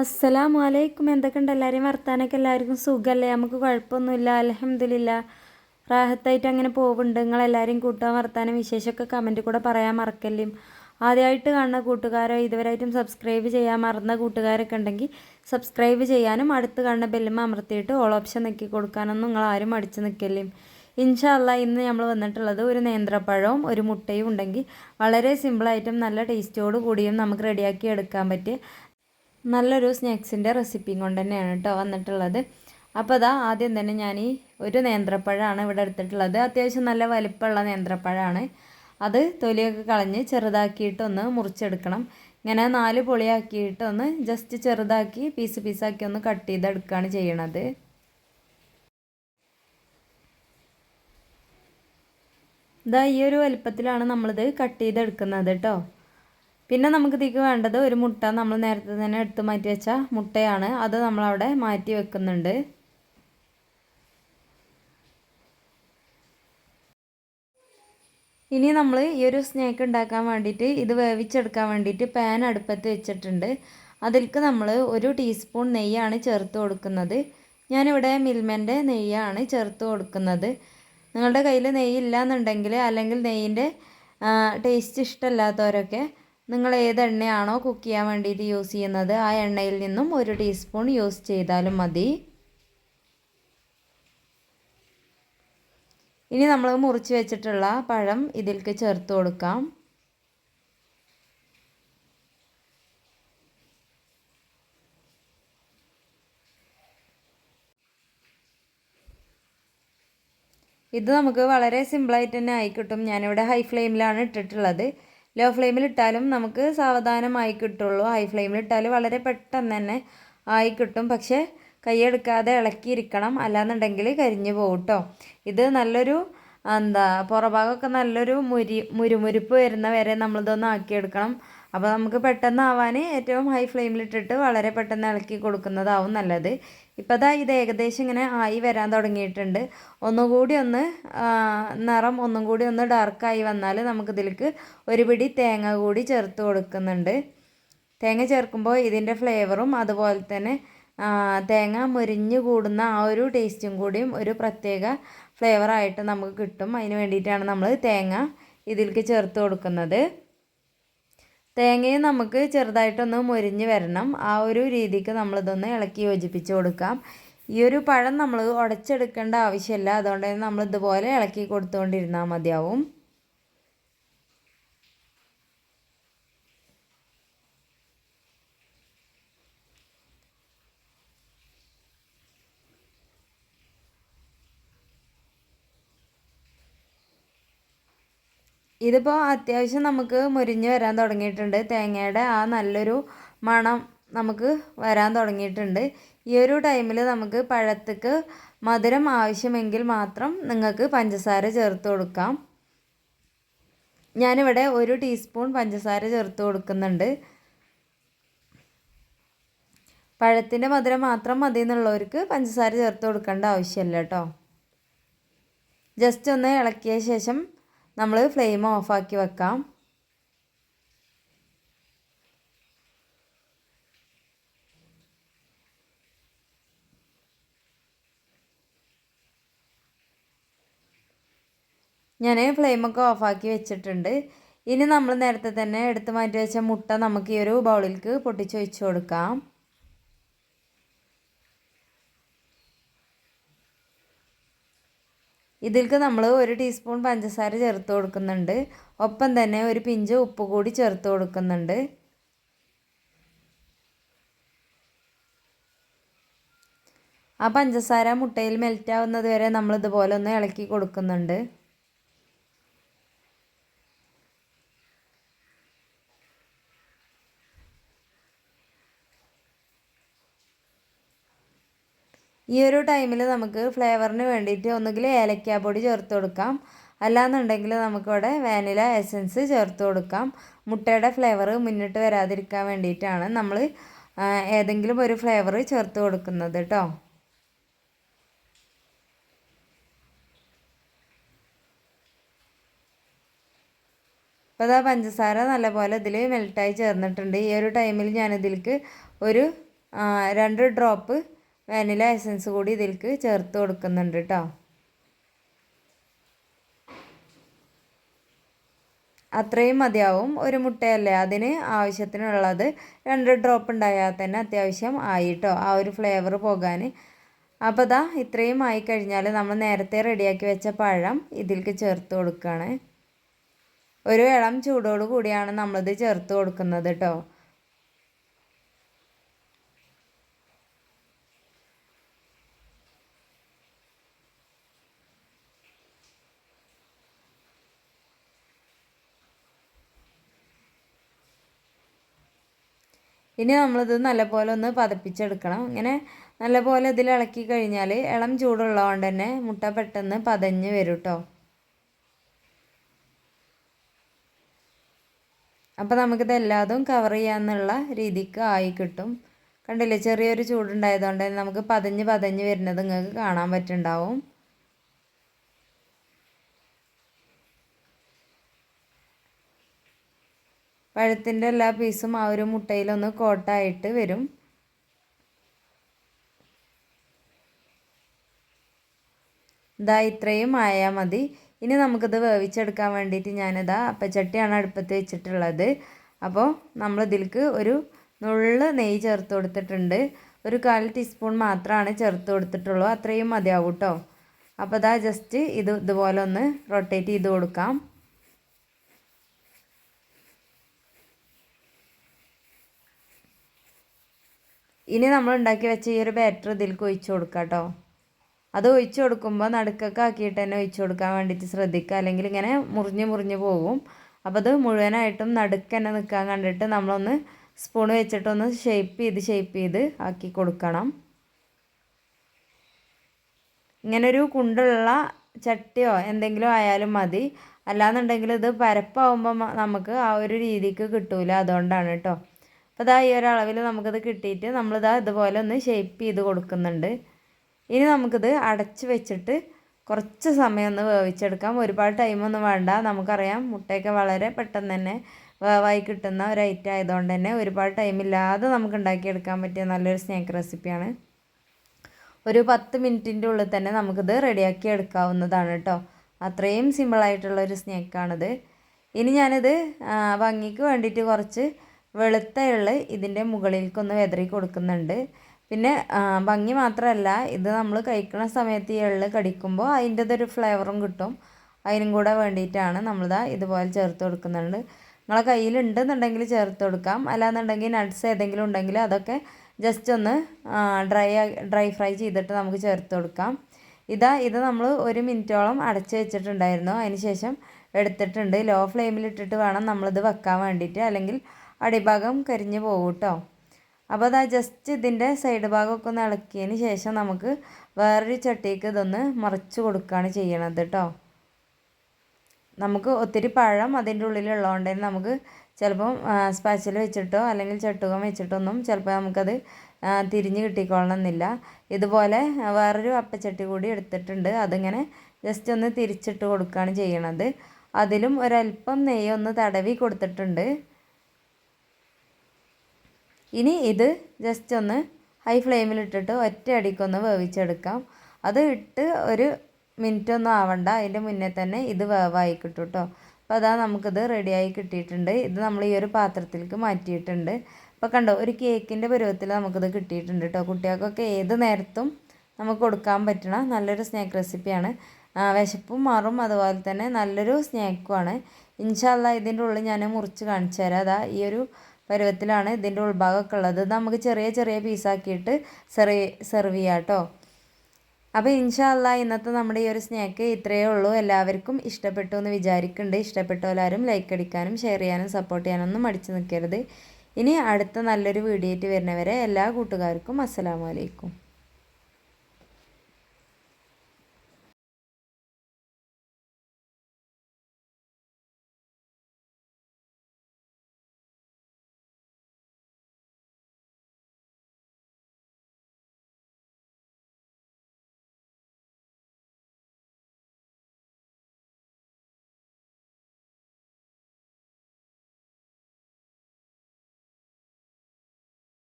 അസ്സലാമു അലൈക്കും എന്തൊക്കെയുണ്ട്? എല്ലാവരെയും വർത്താനൊക്കെ എല്ലാവർക്കും സുഖമല്ലേ നമുക്ക് കുഴപ്പമൊന്നുമില്ല. അലഹമ്മദില്ല റാഹത്തായിട്ട് അങ്ങനെ പോകുന്നുണ്ട് നിങ്ങളെല്ലാവരെയും കൂട്ടാൻ വർത്താനം വിശേഷമൊക്കെ കമന്റ് കൂടെ പറയാൻ മറക്കല്ലേ. ആദ്യമായിട്ട് കാണുന്ന കൂട്ടുകാരോ ഇതുവരെയായിട്ടും സബ്സ്ക്രൈബ് ചെയ്യാൻ മറന്ന കൂട്ടുകാരൊക്കെ ഉണ്ടെങ്കിൽ സബ്സ്ക്രൈബ് ചെയ്യാനും അടുത്ത് കാണുന്ന ബെല്ലുമ്മ അമർത്തിയിട്ട് ഓൾ ഓപ്ഷൻ നിൽക്കി കൊടുക്കാനൊന്നും നിങ്ങൾ ആരും അടിച്ച് നിൽക്കല്ലേ. ഇൻഷാല്ല ഇന്ന് നമ്മൾ വന്നിട്ടുള്ളത് ഒരു നേന്ത്രപ്പഴവും ഒരു മുട്ടയും ഉണ്ടെങ്കിൽ വളരെ സിമ്പിളായിട്ടും നല്ല ടേസ്റ്റോട് കൂടിയും നമുക്ക് റെഡിയാക്കി എടുക്കാൻ പറ്റിയ നല്ലൊരു സ്നാക്സിന്റെ റെസിപ്പിയും കൊണ്ട് തന്നെയാണ് കേട്ടോ വന്നിട്ടുള്ളത്. അപ്പോൾ അതാ ആദ്യം തന്നെ ഞാൻ ഈ ഒരു നേന്ത്രപ്പഴമാണ് ഇവിടെ എടുത്തിട്ടുള്ളത്. അത്യാവശ്യം നല്ല വലിപ്പമുള്ള നേന്ത്രപ്പഴമാണ്. അത് തൊലിയൊക്കെ കളഞ്ഞ് ചെറുതാക്കിയിട്ടൊന്ന് മുറിച്ചെടുക്കണം. ഇങ്ങനെ നാല് പൊളിയാക്കിയിട്ടൊന്ന് ജസ്റ്റ് ചെറുതാക്കി പീസ് പീസാക്കി ഒന്ന് കട്ട് ചെയ്തെടുക്കുകയാണ് ചെയ്യണത്. ഇതാ ഈ ഒരു വലിപ്പത്തിലാണ് നമ്മളിത് കട്ട് ചെയ്തെടുക്കുന്നത് കേട്ടോ. പിന്നെ നമുക്ക് ഇതിക്ക് വേണ്ടത് ഒരു മുട്ട നമ്മൾ നേരത്തെ തന്നെ എടുത്ത് മാറ്റി വെച്ച മുട്ടയാണ്. അത് നമ്മളവിടെ മാറ്റി വെക്കുന്നുണ്ട്. ഇനി നമ്മൾ ഈ ഒരു സ്നേക്ക് ഉണ്ടാക്കാൻ വേണ്ടിയിട്ട് ഇത് വേവിച്ചെടുക്കാൻ വേണ്ടിയിട്ട് പാൻ അടുപ്പത്ത് വെച്ചിട്ടുണ്ട്. അതിലേക്ക് നമ്മൾ ഒരു ടീസ്പൂൺ നെയ്യാണ് ചേർത്ത് കൊടുക്കുന്നത്. ഞാനിവിടെ മിൽമന്റെ നെയ്യാണ് ചേർത്ത് കൊടുക്കുന്നത്. നിങ്ങളുടെ കയ്യിൽ നെയ്യ് ഇല്ലയെന്നുണ്ടെങ്കിൽ അല്ലെങ്കിൽ നെയ്യിന്റെ ടേസ്റ്റ് ഇഷ്ടമല്ലാത്തവരൊക്കെ നിങ്ങൾ ഏത് എണ്ണയാണോ കുക്ക് ചെയ്യാൻ വേണ്ടിയിട്ട് യൂസ് ചെയ്യുന്നത് ആ എണ്ണയിൽ നിന്നും ഒരു ടീസ്പൂൺ യൂസ് ചെയ്താലും മതി. ഇനി നമ്മൾ മുറിച്ച് വെച്ചിട്ടുള്ള പഴം ഇതിലേക്ക് ചേർത്ത് കൊടുക്കാം. ഇത് നമുക്ക് വളരെ സിമ്പിളായിട്ട് തന്നെ ആയിക്കിട്ടും ഞാനിവിടെ ഹൈ ഫ്ലെയിമിലാണ് ഇട്ടിട്ടുള്ളത്. ലോ ഫ്ലെയിമിൽ ഇട്ടാലും നമുക്ക് സാവധാനമായി കിട്ടുള്ളൂ. ഹൈ ഫ്ലെയിമിൽ ഇട്ടാൽ വളരെ പെട്ടെന്ന് തന്നെ ആയി കിട്ടും. പക്ഷേ കൈയെടുക്കാതെ ഇളക്കിയിരിക്കണം. അല്ലാന്നുണ്ടെങ്കിൽ കരിഞ്ഞു പോകും കേട്ടോ ഇത് നല്ലൊരു എന്താ പുറഭാഗമൊക്കെ നല്ലൊരു മുരി മുരുമുരിപ്പ് വരുന്ന വരെ നമ്മളിതൊന്ന് ആക്കിയെടുക്കണം. അപ്പോൾ നമുക്ക് പെട്ടെന്ന് ആവാൻ ഏറ്റവും ഹൈ ഫ്ലെയിമിലിട്ടിട്ട് വളരെ പെട്ടെന്ന് ഇളക്കി കൊടുക്കുന്നതാവും നല്ലത്. ഇപ്പോൾ ദാ ഇത് ഏകദേശം ഇങ്ങനെ ആയി വരാൻ തുടങ്ങിയിട്ടുണ്ട്. ഒന്നുകൂടി ഒന്ന് നിറം ഒന്നും കൂടി ഒന്ന് ഡാർക്കായി വന്നാൽ നമുക്കിതിലേക്ക് ഒരു പിടി തേങ്ങ കൂടി ചേർത്ത് കൊടുക്കുന്നുണ്ട്. തേങ്ങ ചേർക്കുമ്പോൾ ഇതിന്റെ ഫ്ലേവറും അതുപോലെ തന്നെ തേങ്ങ മുരിഞ്ഞു കൂടുന്ന ആ ഒരു ടേസ്റ്റും കൂടിയും ഒരു പ്രത്യേക ഫ്ലേവറായിട്ട് നമുക്ക് കിട്ടും. അതിന് വേണ്ടിയിട്ടാണ് നമ്മൾ തേങ്ങ ഇതിലേക്ക് ചേർത്ത് കൊടുക്കുന്നത്. തേങ്ങയും നമുക്ക് ചെറുതായിട്ടൊന്ന് മൊരിഞ്ഞ് വരണം. ആ ഒരു രീതിക്ക് നമ്മളിതൊന്ന് ഇളക്കി യോജിപ്പിച്ച് കൊടുക്കാം. ഈ ഒരു പഴം നമ്മൾ ഉടച്ചെടുക്കേണ്ട ആവശ്യമില്ല. അതുകൊണ്ട് തന്നെ നമ്മൾ ഇതുപോലെ ഇളക്കി കൊടുത്തുകൊണ്ടിരുന്നാൽ മതിയാവും. ഇതിപ്പോൾ അത്യാവശ്യം നമുക്ക് മുരിഞ്ഞ് വരാൻ തുടങ്ങിയിട്ടുണ്ട്. തേങ്ങയുടെ ആ നല്ലൊരു മണം നമുക്ക് വരാൻ തുടങ്ങിയിട്ടുണ്ട്. ഈ ഒരു ടൈമിൽ നമുക്ക് പഴത്തേക്ക് മധുരം ആവശ്യമെങ്കിൽ മാത്രം നിങ്ങൾക്ക് പഞ്ചസാര ചേർത്ത് കൊടുക്കാം. ഞാനിവിടെ ഒരു ടീസ്പൂൺ പഞ്ചസാര ചേർത്ത് കൊടുക്കുന്നുണ്ട്. പഴത്തിന്റെ മധുരം മാത്രം മതി എന്നുള്ളവർക്ക് പഞ്ചസാര ചേർത്ത് കൊടുക്കേണ്ട ആവശ്യമില്ല കേട്ടോ. ജസ്റ്റ് ഒന്ന് ഇളക്കിയ ശേഷം നമ്മൾ ഫ്ലെയിം ഓഫാക്കി വെക്കാം. ഞാൻ ഫ്ലെയിമൊക്കെ ഓഫാക്കി വെച്ചിട്ടുണ്ട്. ഇനി നമ്മൾ നേരത്തെ തന്നെ എടുത്ത് മാറ്റി വെച്ച മുട്ട നമുക്ക് ഈ ഒരു ബൗളിലേക്ക് പൊട്ടിച്ചൊഴിച്ച് കൊടുക്കാം. ഇതിലേക്ക് നമ്മൾ ഒരു ടീസ്പൂൺ പഞ്ചസാര ചേർത്ത് കൊടുക്കുന്നുണ്ട്. ഒപ്പം തന്നെ ഒരു പിഞ്ച് ഉപ്പ് കൂടി ചേർത്ത് കൊടുക്കുന്നുണ്ട്. ആ പഞ്ചസാര മുട്ടയിൽ മെൽറ്റ് ആവുന്നത് വരെ നമ്മൾ ഇതുപോലെ ഒന്ന് ഇളക്കി കൊടുക്കുന്നുണ്ട്. ഈ ഒരു ടൈമിൽ നമുക്ക് ഫ്ലേവറിന് വേണ്ടിയിട്ട് ഒന്നുകിൽ ഏലക്കാപ്പൊടി ചേർത്ത് കൊടുക്കാം. അല്ലാന്നുണ്ടെങ്കിൽ നമുക്കിവിടെ വാനില എസൻസ് ചേർത്ത് കൊടുക്കാം. മുട്ടയുടെ ഫ്ലേവർ മുന്നിട്ട് വരാതിരിക്കാൻ വേണ്ടിയിട്ടാണ് നമ്മൾ ഏതെങ്കിലും ഒരു ഫ്ലേവർ ചേർത്ത് കൊടുക്കുന്നത് കേട്ടോ. അപ്പോൾ അതാ പഞ്ചസാര നല്ലപോലെ ഇതിൽ മെൽട്ടായി ചേർന്നിട്ടുണ്ട്. ഈ ഒരു ടൈമിൽ ഞാനിതിലേക്ക് ഒരു രണ്ട് ഡ്രോപ്പ് വാനില എസൻസ് കൂടി ഇതിലേക്ക് ചേർത്ത് കൊടുക്കുന്നുണ്ട് കേട്ടോ അത്രയും മതിയാവും ഒരു മുട്ടയല്ലേ? അതിന് ആവശ്യത്തിനുള്ളത് രണ്ട് ഡ്രോപ്പ് ഉണ്ടായാൽ തന്നെ അത്യാവശ്യം ആയിട്ടോ ആ ഒരു ഫ്ലേവർ പോകാൻ. അപ്പോൾ ദാ ഇത്രയും ആയി കഴിഞ്ഞാൽ നമ്മൾ നേരത്തെ റെഡിയാക്കി വെച്ച പഴം ഇതിലേക്ക് ചേർത്ത് കൊടുക്കുകയാണ് ഒരു ഇളം ചൂടോട് കൂടിയാണ് നമ്മളിത് ചേർത്ത് കൊടുക്കുന്നത് കേട്ടോ ഇനി നമ്മളിത് നല്ലപോലെ ഒന്ന് പതപ്പിച്ചെടുക്കണം. ഇങ്ങനെ നല്ലപോലെ ഇതിൽ ഇളക്കി കഴിഞ്ഞാൽ ഇളം ചൂടുള്ളതുകൊണ്ട് തന്നെ മുട്ട പെട്ടെന്ന് പതഞ്ഞ് വരും കേട്ടോ അപ്പോൾ നമുക്കിത് എല്ലാതും കവർ ചെയ്യാമെന്നുള്ള രീതിക്ക് ആയി കിട്ടും. കണ്ടില്ലേ? ചെറിയൊരു ചൂടുണ്ടായതുകൊണ്ട് തന്നെ നമുക്ക് പതഞ്ഞ് പതഞ്ഞ് വരുന്നത് നിങ്ങൾക്ക് കാണാൻ പറ്റുന്നുണ്ടാവും. പഴത്തിന്റെ എല്ലാ പീസും ആ ഒരു മുട്ടയിലൊന്ന് കോട്ടായിട്ട് വരും. ഇതാ ഇത്രയും ആയാൽ മതി. ഇനി നമുക്കിത് വേവിച്ചെടുക്കാൻ വേണ്ടിയിട്ട് ഞാനിതാ അപ്പച്ചട്ടിയാണ് അടുപ്പത്ത് വെച്ചിട്ടുള്ളത്. അപ്പോൾ നമ്മൾ ഇതിൽക്ക് ഒരു നുള്ള് നെയ്യ് ചേർത്ത് കൊടുത്തിട്ടുണ്ട്. ഒരു കാൽ ടീസ്പൂൺ മാത്രമാണ് ചേർത്ത് കൊടുത്തിട്ടുള്ളൂ. അത്രയും മതിയാവും കേട്ടോ അപ്പോൾ ഇതാ ജസ്റ്റ് ഇത് ഇതുപോലെ ഒന്ന് റൊട്ടേറ്റ് ചെയ്ത് കൊടുക്കാം. ഇനി നമ്മൾ ഉണ്ടാക്കി വെച്ച ഈ ഒരു ബാറ്റർ ഇതിലേക്ക് ഒഴിച്ചു കൊടുക്കാം കേട്ടോ അത് ഒഴിച്ചു കൊടുക്കുമ്പോൾ നടുക്കൊക്കെ ആക്കിയിട്ട് തന്നെ ഒഴിച്ചു കൊടുക്കാൻ വേണ്ടിയിട്ട് ശ്രദ്ധിക്കുക. അല്ലെങ്കിൽ ഇങ്ങനെ മുറിഞ്ഞ് മുറിഞ്ഞ് പോകും. അപ്പോൾ അത് മുഴുവനായിട്ടും നടുക്ക് തന്നെ നിൽക്കാൻ കണ്ടിട്ട് നമ്മളൊന്ന് സ്പൂൺ വെച്ചിട്ടൊന്ന് ഷേപ്പ് ചെയ്ത് ഷേപ്പ് ചെയ്ത് ആക്കി കൊടുക്കണം. ഇങ്ങനൊരു കുണ്ടുള്ള ചട്ടിയോ എന്തെങ്കിലും ആയാലും മതി. അല്ലാന്നുണ്ടെങ്കിൽ ഇത് പരപ്പാവുമ്പോൾ നമുക്ക് ആ ഒരു രീതിക്ക് കിട്ടൂല. അതുകൊണ്ടാണ് കേട്ടോ അപ്പോൾ ഇതാ ഈ ഒരളവിൽ നമുക്കിത് കിട്ടിയിട്ട് നമ്മളിതാ ഇതുപോലെ ഒന്ന് ഷേപ്പ് ചെയ്ത് കൊടുക്കുന്നുണ്ട്. ഇനി നമുക്കിത് അടച്ച് വെച്ചിട്ട് കുറച്ച് സമയം ഒന്ന് വേവിച്ചെടുക്കാം. ഒരുപാട് ടൈമൊന്നും വേണ്ട. നമുക്കറിയാം മുട്ടയൊക്കെ വളരെ പെട്ടെന്ന് തന്നെ വേവായി കിട്ടുന്ന ഒരു ഐറ്റം ആയതുകൊണ്ട് തന്നെ ഒരുപാട് ടൈമില്ലാതെ നമുക്ക് ഉണ്ടാക്കിയെടുക്കാൻ പറ്റിയ നല്ലൊരു സ്നാക്ക് റെസിപ്പിയാണ് ഒരു പത്ത് മിനിറ്റിന്റെ ഉള്ളിൽ തന്നെ നമുക്കിത് റെഡിയാക്കി എടുക്കാവുന്നതാണ് കേട്ടോ അത്രയും സിമ്പിളായിട്ടുള്ളൊരു സ്നാക്കാണിത് ഇനി ഞാനിത് ഭംഗിക്ക് വേണ്ടിയിട്ട് കുറച്ച് വെളുത്ത എള്ള് ഇതിന്റെ മുകളിലേക്കൊന്ന് വെതറി കൊടുക്കുന്നുണ്ട്. പിന്നെ ഭംഗി മാത്രമല്ല ഇത് നമ്മൾ കഴിക്കുന്ന സമയത്ത് ഈ എള്ള് കടിക്കുമ്പോൾ അതിന്റെതൊരു ഫ്ലേവറും കിട്ടും. അതിനും കൂടെ വേണ്ടിയിട്ടാണ് നമ്മളിതാ ഇതുപോലെ ചേർത്ത് കൊടുക്കുന്നുണ്ട്. നിങ്ങളെ കയ്യിലുണ്ടെന്നുണ്ടെങ്കിൽ ചേർത്ത് കൊടുക്കാം. അല്ലാന്നുണ്ടെങ്കിൽ നട്ട്സ് ഏതെങ്കിലും ഉണ്ടെങ്കിൽ അതൊക്കെ ജസ്റ്റ് ഒന്ന് ഡ്രൈ ഡ്രൈ ഫ്രൈ ചെയ്തിട്ട് നമുക്ക് ചേർത്ത് കൊടുക്കാം. ഇതാ ഇത് നമ്മൾ ഒരു മിനിറ്റോളം അടച്ച് വെച്ചിട്ടുണ്ടായിരുന്നു. അതിന് ശേഷം എടുത്തിട്ടുണ്ട്. ലോ ഫ്ലെയിമിൽ ഇട്ടിട്ട് വേണം നമ്മളിത് വെക്കാൻ വേണ്ടിയിട്ട്. അല്ലെങ്കിൽ അടിഭാഗം കരിഞ്ഞു പോകും കേട്ടോ അപ്പോൾ അതാ ജസ്റ്റ് ഇതിന്റെ സൈഡ് ഭാഗമൊക്കെ ഒന്ന് ഇളക്കിയതിന് ശേഷം നമുക്ക് വേറൊരു ചട്ടിക്ക് ഇതൊന്ന് മറിച്ച് കൊടുക്കുകയാണ് ചെയ്യണത് കേട്ടോ നമുക്ക് ഒത്തിരി പഴം അതിന്റെ ഉള്ളിലുള്ളതുകൊണ്ട് തന്നെ നമുക്ക് ചിലപ്പം സ്പാച്ചിൽ വെച്ചിട്ടോ അല്ലെങ്കിൽ ചട്ടുകം വെച്ചിട്ടൊന്നും ചിലപ്പോൾ നമുക്കത് തിരിഞ്ഞ് കിട്ടിക്കൊള്ളണമെന്നില്ല. ഇതുപോലെ വേറൊരു അപ്പച്ചട്ടി കൂടി എടുത്തിട്ടുണ്ട്. അതിങ്ങനെ ജസ്റ്റ് ഒന്ന് തിരിച്ചിട്ട് കൊടുക്കുകയാണ് ചെയ്യണത്. അതിലും ഒരല്പം നെയ്യൊന്ന് തടവി കൊടുത്തിട്ടുണ്ട്. ഇനി ഇത് ജസ്റ്റ് ഒന്ന് ഹൈ ഫ്ലെയിമിലിട്ടിട്ട് ഒറ്റ അടിക്കൊന്ന് വേവിച്ചെടുക്കാം. അത് ഇട്ട് ഒരു മിനിറ്റ് ഒന്നും ആവണ്ട. അതിന്റെ മുന്നേ തന്നെ ഇത് വേവായി കിട്ടും കേട്ടോ അപ്പോൾ അതാ നമുക്കിത് റെഡിയായി കിട്ടിയിട്ടുണ്ട്. ഇത് നമ്മൾ ഈ ഒരു പാത്രത്തിലേക്ക് മാറ്റിയിട്ടുണ്ട്. അപ്പോൾ കണ്ടോ ഒരു കേക്കിന്റെ പരുവത്തിൽ നമുക്കിത് കിട്ടിയിട്ടുണ്ട് കേട്ടോ കുട്ടികൾക്കൊക്കെ ഏത് നേരത്തും നമുക്ക് കൊടുക്കാൻ പറ്റണ നല്ലൊരു സ്നാക്ക് റെസിപ്പിയാണ് വിശപ്പും മാറും. അതുപോലെ തന്നെ നല്ലൊരു സ്നാക്കുമാണ് ഇൻഷാല്ല ഇതിന്റെ ഉള്ളിൽ ഞാൻ മുറിച്ച് കാണിച്ചു തരാം. അതാ ഈ ഒരു പരുവത്തിലാണ് ഇതിന്റെ ഉൾഭാഗമൊക്കെ ഉള്ളത് നമുക്ക് ചെറിയ ചെറിയ പീസാക്കിയിട്ട് സെർവ് സെർവ് ചെയ്യാം കേട്ടോ അപ്പോൾ ഇൻഷാല്ല ഇന്നത്തെ നമ്മുടെ ഈ ഒരു സ്നാക്ക് ഇത്രയേ ഉള്ളൂ. എല്ലാവർക്കും ഇഷ്ടപ്പെട്ടു എന്ന് വിചാരിക്കുന്നുണ്ട്. ഇഷ്ടപ്പെട്ട എല്ലാവരും ലൈക്ക് അടിക്കാനും ഷെയർ ചെയ്യാനും സപ്പോർട്ട് ചെയ്യാനൊന്നും മടിച്ചു നിൽക്കരുത്. ഇനി അടുത്ത നല്ലൊരു വീഡിയോ ആയിട്ട് വരുന്നവരെ എല്ലാ കൂട്ടുകാർക്കും അസ്സലാമലൈക്കും